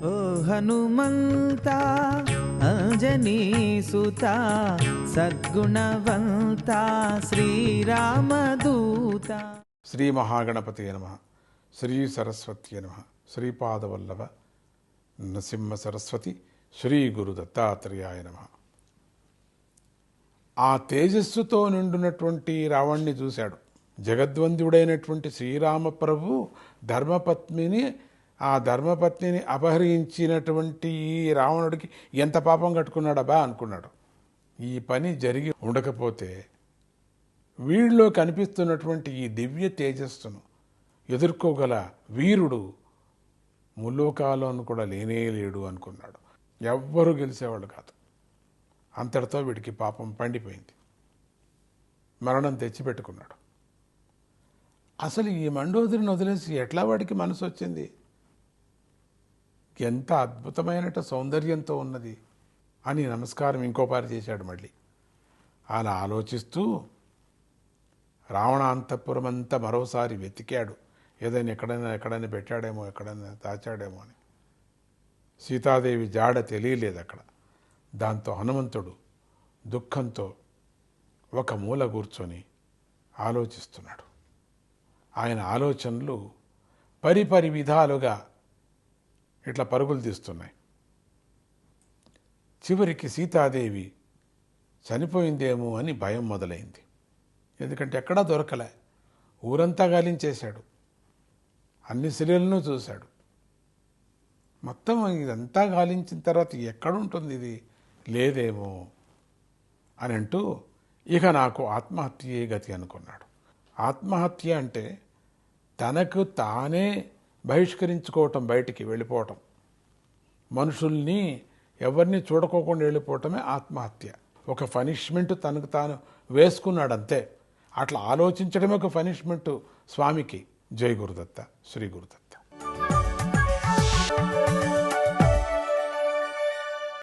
హనుమంత అంజనీసుత సద్గుణవంత శ్రీరామదూత. శ్రీ మహాగణపతి నమ శ్రీ సరస్వతి నమ శ్రీపాదవల్లభ నరసింహ సరస్వతి శ్రీ గురు దత్తాత్రేయాయ నమ. ఆ తేజస్సుతో నిండునటువంటి రావణ్ణి చూశాడు. జగద్వంద్యుడైనటువంటి శ్రీరామ ప్రభు ధర్మపత్నిని ఆ ధర్మపత్నిని అపహరించినటువంటి ఈ రావణుడికి ఎంత పాపం కట్టుకున్నాడబ్బా అనుకున్నాడు. ఈ పని జరిగి ఉండకపోతే వీళ్ళలో కనిపిస్తున్నటువంటి ఈ దివ్య తేజస్సును ఎదుర్కోగల వీరుడు ముల్లోకాలను కూడా లేనే లేడు అనుకున్నాడు. ఎవ్వరూ గెలిచేవాళ్ళు కాదు. అంతటితో వీడికి పాపం పండిపోయింది. మరణం తెచ్చిపెట్టుకున్నాడు. అసలు ఈ మండోదరిని వదిలేసి ఎట్లా వాడికి మనసు వచ్చింది? ఎంత అద్భుతమైన సౌందర్యంతో ఉన్నది అని నమస్కారం ఇంకోపారి చేశాడు మళ్ళీ. అలా ఆలోచిస్తూ రావణాంతపురం అంతా మరోసారి వెతికాడు. ఏదైనా ఎక్కడైనా ఎక్కడైనా పెట్టాడేమో ఎక్కడైనా దాచాడేమో అని. సీతాదేవి జాడ తెలియలేదు అక్కడ. దాంతో హనుమంతుడు దుఃఖంతో ఒక మూల కూర్చొని ఆలోచిస్తున్నాడు. ఆయన ఆలోచనలు పరిపరి విధాలుగా ఇట్లా పరుగులు తీస్తున్నాయి. చివరికి సీతాదేవి చనిపోయిందేమో అని భయం మొదలైంది. ఎందుకంటే ఎక్కడా దొరకలే. ఊరంతా గాలించేశాడు అన్ని శిలలను చూశాడు. మొత్తం ఇదంతా గాలించిన తర్వాత ఎక్కడుంటుంది ఇది? లేదేమో అని అంటూ ఇక నాకు ఆత్మహత్యే గతి అనుకున్నాడు. ఆత్మహత్య అంటే తనకు తానే బహిష్కరించుకోవటం బయటికి వెళ్ళిపోవటం. మనుషుల్ని ఎవరిని చూడకోకుండా వెళ్ళిపోవటమే ఆత్మహత్య. ఒక పనిష్మెంట్ తనకు తాను వేసుకున్నాడు అంతే అట్లా ఆలోచించడమే ఒక పనిష్మెంట్ స్వామికి. జై గురుదత్త శ్రీ గురుదత్త.